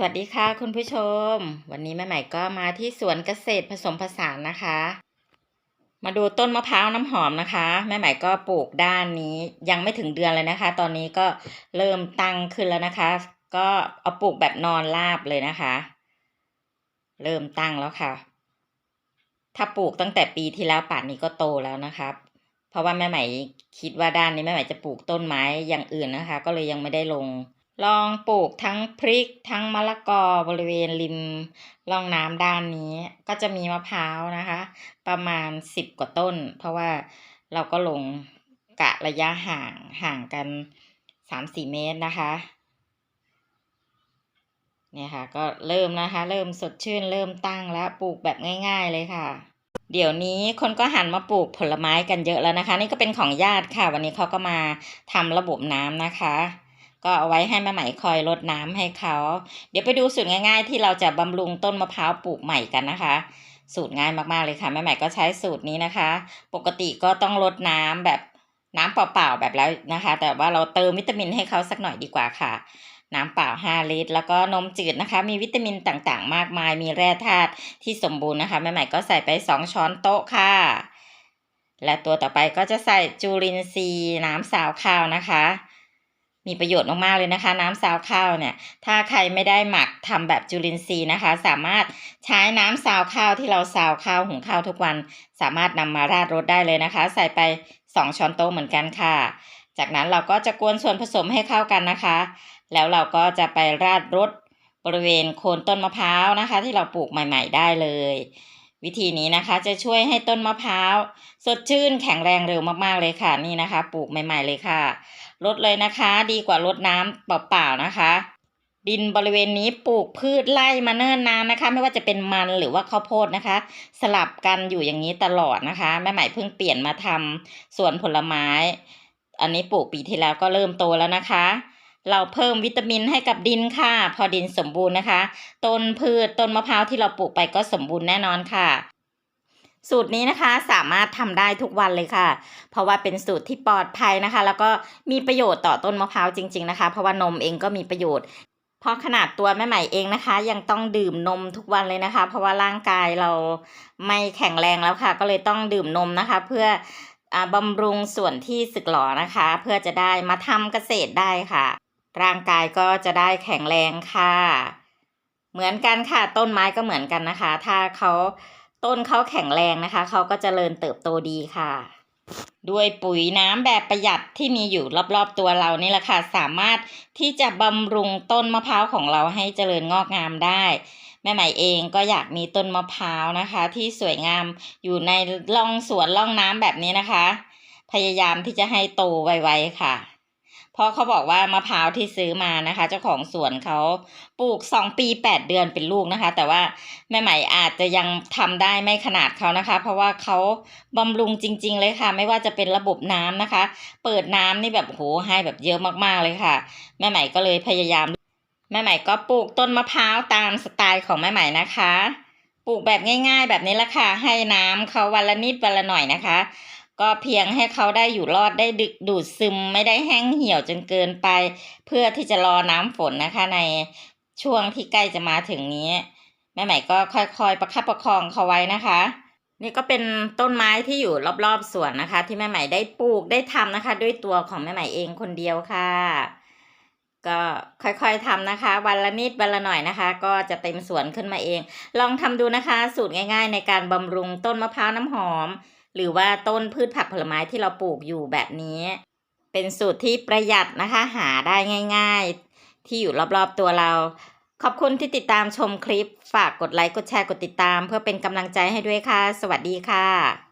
สวัสดีค่ะคุณผู้ชม วันนี้แม่ใหม่ก็มาที่สวนเกษตรผสมผสานนะคะ มาดูต้นมะพร้าวน้ำหอมนะคะ แม่ใหม่ก็ปลูกด้านนี้ยังไม่ถึงเดือนเลยนะคะ ตอนนี้ก็เริ่มตั้งขึ้นแล้วนะคะ ก็เอาปลูกแบบนอนราบเลยนะคะ เริ่มตั้งแล้วค่ะ ถ้าปลูกตั้งแต่ปีที่แล้วป่านนี้ก็โตแล้วนะครับ เพราะว่าแม่ใหม่คิดว่าด้านนี้แม่ใหม่จะปลูกต้นไม้อย่างอื่นนะคะ ก็เลยยังไม่ได้ลง ลองปลูกทั้งพริกทั้งมะละกอบริเวณริมร่องน้ำด้านนี้ ก็จะมีมะพร้าวนะคะ ประมาณสิบกว่าต้น เพราะว่าเราก็ลงกะระยะห่างห่างกันสามสี่เมตรนะคะ เนี่ยค่ะ ก็เริ่มนะคะ เริ่มสดชื่น เริ่มตั้งแล้วปลูกแบบง่าย ๆ เลยค่ะ เดี๋ยวนี้คนก็หันมาปลูกผลไม้กันเยอะแล้วนะคะ นี่ก็เป็นของญาติค่ะ วันนี้เขาก็มาทำระบบน้ำนะคะ ก็เอาไว้ให้แม่ไหมคอยรดน้ำให้เขา เดี๋ยวไปดูสูตรง่าย ๆ ที่เราจะบำรุงต้นมะพร้าวปลูกใหม่กันนะคะ สูตรง่ายมากๆเลยค่ะแม่ใหม่ก็ใช้สูตรนี้นะคะ ปกติก็ต้องรดน้ำแบบน้ำเปล่าๆแบบแล้วนะคะ แต่ว่าเราเติมวิตามินให้เขาสักหน่อยดีกว่าค่ะ น้ำเปล่า 5 ลิตร แล้วก็นมจืดนะคะ มีวิตามินต่างๆ มากมาย มีแร่ธาตุที่สมบูรณ์นะคะแม่ใหม่ก็ใส่ไป 2 ช้อนโต๊ะค่ะ และตัวต่อไปก็จะใส่จุลินทรีย์น้ำสาวข้าวนะคะ มีประโยชน์มากๆเลยนะคะ น้ำซาวข้าวเนี่ย ถ้าใครไม่ได้หมักทำแบบจุลินทรีย์นะคะ สามารถใช้น้ำซาวข้าวที่เราซาวข้าวหุงข้าวทุกวัน สามารถนำมาราดรสได้เลยนะคะ ใส่ไป 2 ช้อนโต๊ะเหมือนกันค่ะ จากนั้นเราก็จะกวนส่วนผสมให้เข้ากันนะคะ แล้วเราก็จะไปราดรสบริเวณโคนต้นมะพร้าวนะคะ ที่เราปลูกใหม่ ๆ ได้เลย วิธีนี้นะคะจะช่วยให้ต้นมะพร้าว สดชื่นแข็งแรงเร็วมากๆเลยค่ะนี่นะคะ ปลูกใหม่ ๆ เลยค่ะลดเลยนะคะ ดีกว่าลดน้ำเปล่าๆนะคะ ดินบริเวณนี้ปลูกพืชไร่มาเนิ่นนานนะคะ ไม่ว่าจะเป็นมันหรือว่าข้าวโพดนะคะ สลับกันอยู่อย่างนี้ตลอดนะคะแม่ใหม่เพิ่งเปลี่ยนมาทำสวนผลไม้ อันนี้ปลูกปีที่แล้วก็เริ่มโตแล้วนะคะ เราเพิ่มวิตามินให้กับดินค่ะ พอดินสมบูรณ์นะคะ ต้นพืชต้นมะพร้าวที่เราปลูกไปก็สมบูรณ์แน่นอนค่ะ สูตรนี้นะคะสามารถทำได้ทุกวันเลยค่ะ เพราะว่าเป็นสูตรที่ปลอดภัยนะคะ แล้วก็มีประโยชน์ต่อต้นมะพร้าวจริง ๆนะคะ เพราะว่านมเองก็มีประโยชน์เพราะขนาดตัวแม่ใหม่เองนะคะ ยังต้องดื่มนมทุกวันเลยนะคะ เพราะว่าร่างกายเราไม่แข็งแรงแล้วค่ะ ก็เลยต้องดื่มนมนะคะ เพื่ออาบำรุงส่วนที่สึกหรอนะคะ เพื่อจะได้มาทำเกษตรได้ค่ะ ร่างกายก็จะได้แข็งแรงค่ะ เหมือนกันค่ะ ต้นไม้ก็เหมือนกันนะคะ ถ้าเขาต้นเขาแข็งแรงนะคะ เขาก็จเจริญเติบโตดีค่ะ ด้วยปุ๋ยน้ำแบบประหยัดที่มีอยู่รอบๆตัวเรานี่แหละค่ะ สามารถที่จะบำรุงต้นมะพร้าวของเราให้เจริญงอกงามได้ แม่ใหม่เองก็อยากมีต้นมะพร้าวนะคะ ที่สวยงามอยู่ในร่องสวนร่องน้ำแบบนี้นะคะ พยายามที่จะให้โตไวๆค่ะ เพราะเขาบอกว่ามะพร้าวที่ซื้อมานะคะ เจ้าของสวนเขาปลูกสองปีแปดเดือนเป็นลูกนะคะ แต่ว่าแม่ใหม่อาจจะยังทำได้ไม่ขนาดเขานะคะ เพราะว่าเขาบำรุงจริง ๆ เลยค่ะ ไม่ว่าจะเป็นระบบน้ำนะคะ เปิดน้ำนี่แบบโหให้แบบเยอะมากๆเลยค่ะ แม่ใหม่ก็เลยพยายาม แม่ใหม่ก็ปลูกต้นมะพร้าวตามสไตล์ของแม่ใหม่นะคะ ปลูกแบบง่าย ๆ แบบนี้ละค่ะให้น้ำเขาวันละนิดวันละหน่อยนะคะ ก็เพียงให้เขาได้อยู่รอดได้ดึกดูดซึมไม่ได้แห้งเหี่ยวจนเกินไป เพื่อที่จะรอน้ำฝนนะคะในช่วงที่ใกล้จะมาถึงนี้ แม่ใหม่ก็ค่อยๆ ประคับประคองเขาไว้นะคะ นี่ก็เป็นต้นไม้ที่อยู่รอบๆสวนนะคะ ที่แม่ใหม่ได้ปลูกได้ทำนะคะ ด้วยตัวของแม่ใหม่เองคนเดียวค่ะ ก็ค่อยๆทำนะคะ วันละนิดวันละหน่อยนะคะ ก็จะเต็มสวนขึ้นมาเอง ลองทำดูนะคะ สูตรง่าย ๆ ในการบำรุงต้นมะพร้าวน้ำหอม หรือว่าต้นพืชผักผลไม้ที่เราปลูกอยู่แบบนี้ เป็นสูตรที่ประหยัดนะคะหาได้ง่าย ๆ ที่อยู่รอบๆตัวเรา ขอบคุณที่ติดตามชมคลิป ฝากกดไลค์กดแชร์กดติดตาม เพื่อเป็นกำลังใจให้ด้วยค่ะ สวัสดีค่ะ